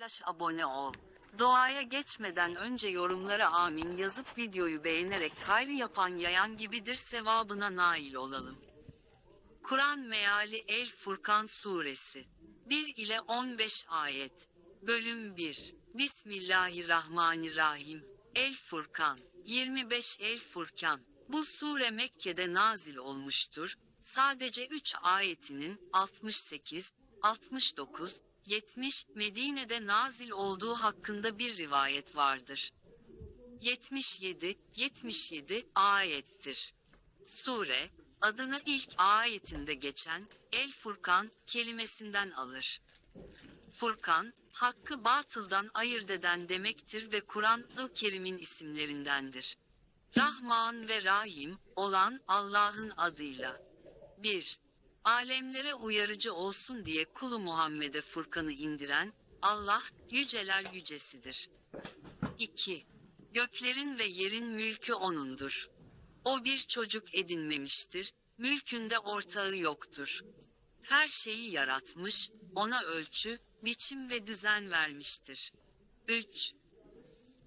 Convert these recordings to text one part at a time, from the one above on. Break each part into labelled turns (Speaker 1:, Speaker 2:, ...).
Speaker 1: paylaş, abone ol. Doğaya geçmeden önce yorumlara amin yazıp videoyu beğenerek hayrı yapan yayan gibidir sevabına nail olalım. Kur'an meali El Furkan suresi 1 ile 15 ayet. Bölüm 1. Bismillahirrahmanirrahim. El Furkan 25 El Furkan. Bu sure Mekke'de nazil olmuştur. Sadece 3 ayetinin 68, 69, 70 Medine'de nazil olduğu hakkında bir rivayet vardır. 77, 77 ayettir. Sure, adını ilk ayetinde geçen El Furkan kelimesinden alır. Furkan, hakkı batıldan ayırt eden demektir ve Kur'an-ı Kerim'in isimlerindendir. Rahman ve Rahim olan Allah'ın adıyla. 1. Alemlere uyarıcı olsun diye kulu Muhammed'e Furkan'ı indiren Allah yüceler yücesidir. 2. Göklerin ve yerin mülkü O'nundur. O bir çocuk edinmemiştir, mülkünde ortağı yoktur. Her şeyi yaratmış, ona ölçü, biçim ve düzen vermiştir. 3.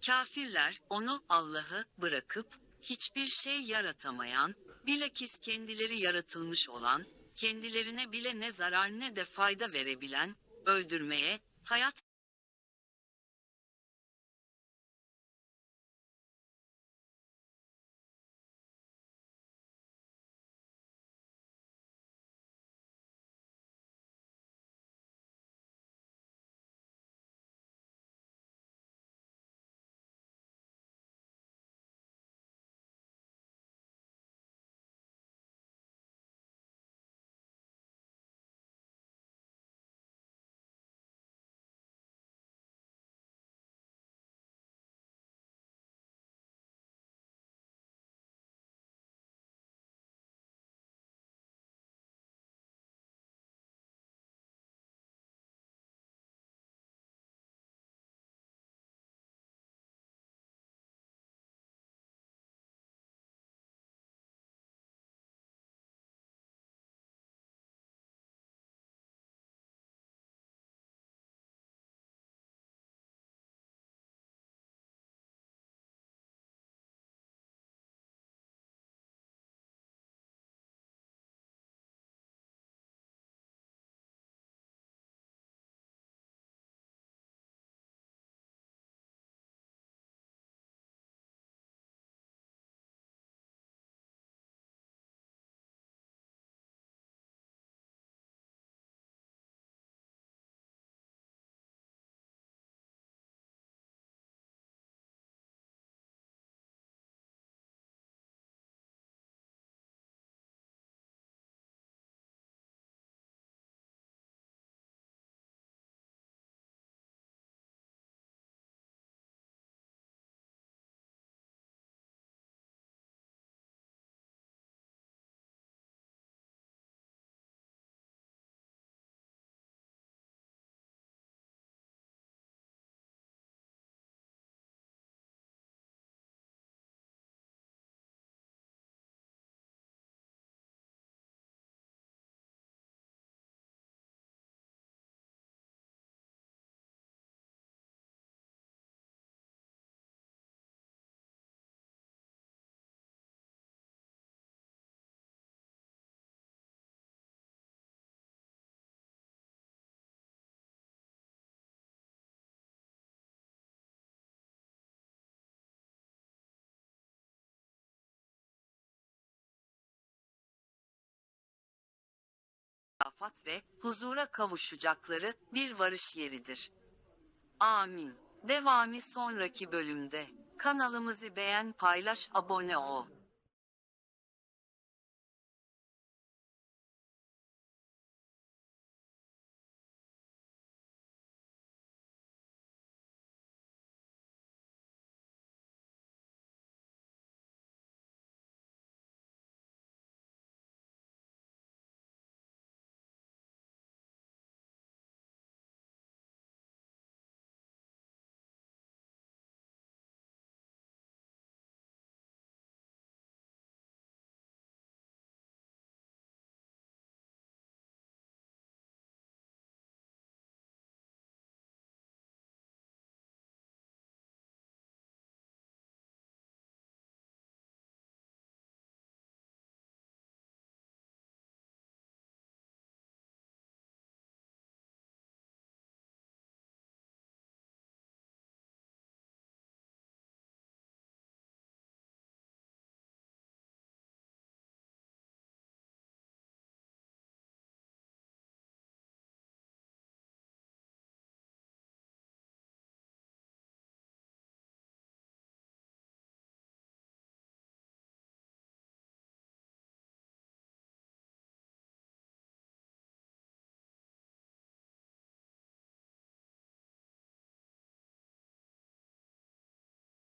Speaker 1: Kafirler onu Allah'ı bırakıp hiçbir şey yaratamayan, bilakis kendileri yaratılmış olan, kendilerine bile ne zarar ne de fayda verebilen, öldürmeye, hayat afat ve huzura kavuşacakları bir varış yeridir. Amin. Devamı sonraki bölümde. Kanalımızı beğen, paylaş, abone ol.